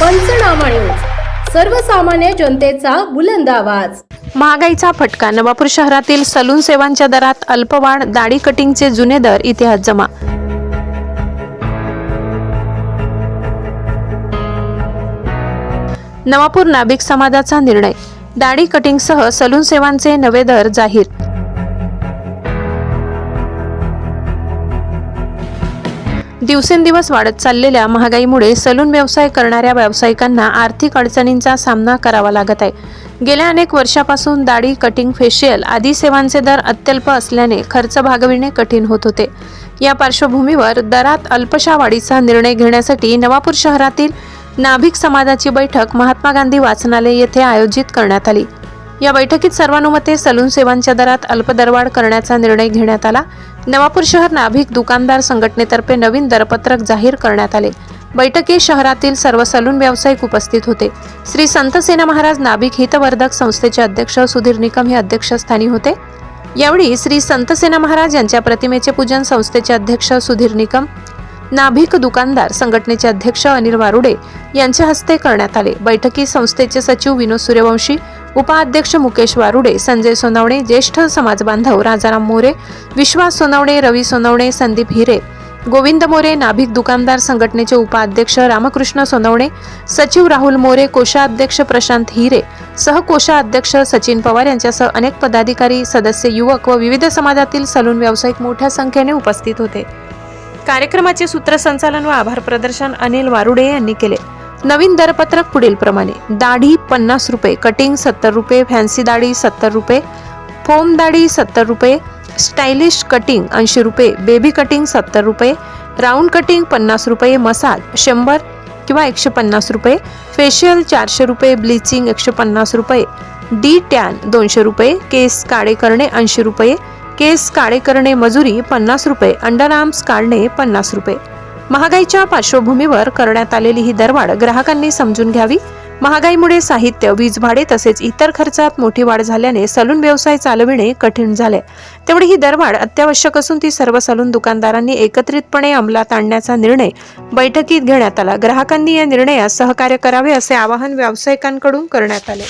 पंचनामा न्यूज. सर्वसामान्य जनतेचा बुलंद आवाज. महागाईचा फटका नवापूर शहरातील सलून सेवांच्या दरात अल्पवाढ दाढी कटिंगचे जुने दर इतिहास जमा. नवापूर नाभिक समाजाचा निर्णय. दाढी कटिंगसह सलून सेवांचे नवे दर जाहीर. दिवसेंदिवस वाढत चाललेल्या महागाईमुळे सलून व्यवसाय करणाऱ्या व्यावसायिकांना आर्थिक अडचणींचा सामना करावा लागत आहे. गेल्या अनेक वर्षापासून दाढी कटिंग फेशियल आदी सेवांचे दर अत्यल्प असल्याने खर्च भागविणे कठीण होत होते. या पार्श्वभूमीवर दरात अल्पशा वाढीचा निर्णय घेण्यासाठी नवापूर शहरातील नाभिक समाजाची बैठक महात्मा गांधी वाचनालय येथे आयोजित करण्यात आली. या बैठकीत सर्वानुमते सलून सेवांच्या दरात अल्पदरवाढ करण्याचा निर्णय घेण्यात आला. नवापूर शहर नाभिक दुकानदार संघटनेतर्फे नवीन दरपत्रक जाहीर करण्यात आले. बैठकीत शहरातील सर्व सलून व्यावसायिक उपस्थित होते. श्री संत सेना महाराज नाभिक हितवर्धक संस्थेचे अध्यक्ष सुधीर निकम हे अध्यक्षस्थानी होते. यावेळी श्री संत सेना महाराज यांच्या प्रतिमेचे पूजन संस्थेचे अध्यक्ष सुधीर निकम नाभिक दुकानदार संघटनेचे अध्यक्ष अनिल वारुडे यांच्या हस्ते करण्यात आले. बैठकीत संस्थेचे सचिव विनोद सूर्यवंशी उपाध्यक्ष मुकेश वारुडे संजय सोनवणे ज्येष्ठ समाजबांधव राजाराम मोरे विश्वास सोनवणे रवी सोनवणे संदीप हिरे गोविंद मोरे नाभिक दुकानदार संघटनेचे उपाध्यक्ष रामकृष्ण सोनवणे सचिव राहुल मोरे कोषाध्यक्ष प्रशांत हिरे सहकोषाध्यक्ष सचिन पवार यांच्यासह अनेक पदाधिकारी सदस्य युवक व विविध समाजातील सलून व्यावसायिक मोठ्या संख्येने उपस्थित होते. कार्यक्रमाचे सूत्रसंचालन व आभार प्रदर्शन अनिल वारुडे यांनी केले. नवीन दरपत्रक पुढील प्रमाणे. दाढी पन्नास रुपये कटिंग सत्तर रुपये फॅन्सी दाढी सत्तर रुपये फोम दाढी सत्तर रुपये स्टायलिश कटिंग ऐंशी रुपये बेबी कटिंग सत्तर रुपये राऊंड कटिंग पन्नास रुपये मसाज शंभर किंवा एकशे पन्नास रुपये फेशियल चारशे रुपये ब्लिचिंग एकशे पन्नास रुपये डी टॅन दोनशे रुपये केस काळे करणे ऐंशी रुपये केस काळे करणे मजुरी पन्नास रुपये अंडर आर्म्स काढणे पन्नास रुपये. महागाईच्या पार्श्वभूमीवर करण्यात आलेली ही दरवाढ ग्राहकांनी समजून घ्यावी. महागाईमुळे साहित्य वीज भाडे तसेच इतर खर्चात मोठी वाढ झाल्याने सलून व्यवसाय चालविणे कठीण झाले. तेवढी ही दरवाढ अत्यावश्यक असून ती सर्व सलून दुकानदारांनी एकत्रितपणे अंमलात आणण्याचा निर्णय बैठकीत घेण्यात आला. ग्राहकांनी या निर्णयास सहकार्य करावे असे आवाहन व्यावसायिकांकडून करण्यात आले.